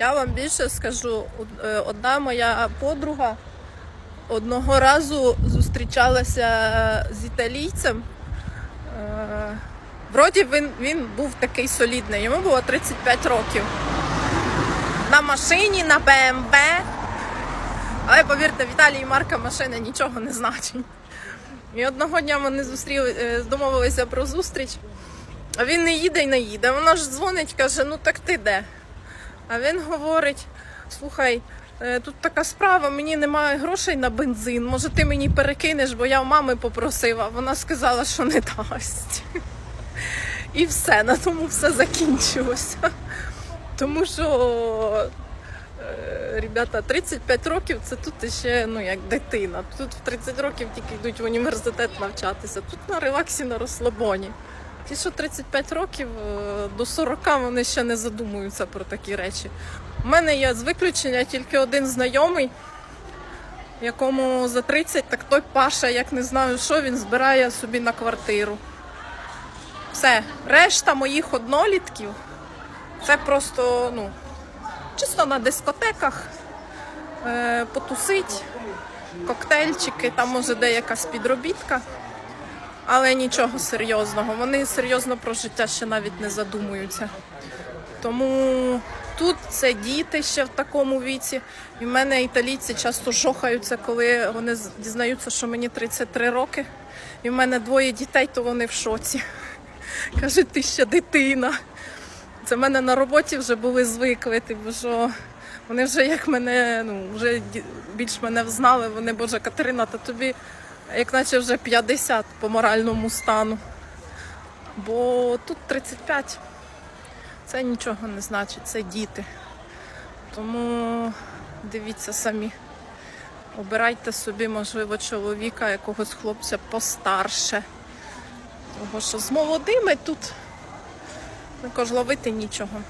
Я вам більше скажу, е, одна моя подруга одного разу зустрічалася з італійцем. Е, Вроді він, він був такий солідний, йому було 35 років. На машині, на БМВ. Але повірте, в Італії марка машини нічого не значить. І одного дня вони зустріли, е, домовилися про зустріч, а він не їде і не їде. Вона ж дзвонить, каже: ну так ти де? А він говорить: слухай, е, тут така справа, мені немає грошей на бензин. Може, ти мені перекинеш, бо я у мами попросила. Вона сказала, що не дасть. І все, на тому все закінчилося. Тому що, е, ребята, 35 років це тут ще ну, як дитина. Тут в 30 років тільки йдуть в університет навчатися. Тут на релаксі, на розслабоні. Ті, що 35 років е, до 40 вони ще не задумуються про такі речі. У мене є з виключення тільки один знайомий, якому за 30, так той Паша, як не знаю що, він збирає собі на квартиру. Все, решта моїх однолітків це просто, ну, чисто на дискотеках, е, потусить, коктейльчики, там може деяка спідробітка. Але нічого серйозного. Вони серйозно про життя ще навіть не задумуються. Тому тут це діти ще в такому віці. І в мене італійці часто шохаються, коли вони дізнаються, що мені 33 роки. І в мене двоє дітей, то вони в шоці. Кажуть, ти ще дитина. Це в мене на роботі вже були звикли, типу, що вони вже як мене, ну, вже більш мене взнали, вони, Боже, Катерина, та тобі як наче вже 50 по моральному стану. Бо тут 35. Це нічого не значить, це діти. Тому дивіться самі. Обирайте собі, можливо, чоловіка, якогось хлопця постарше. Тому що з молодими тут також ловити нічого.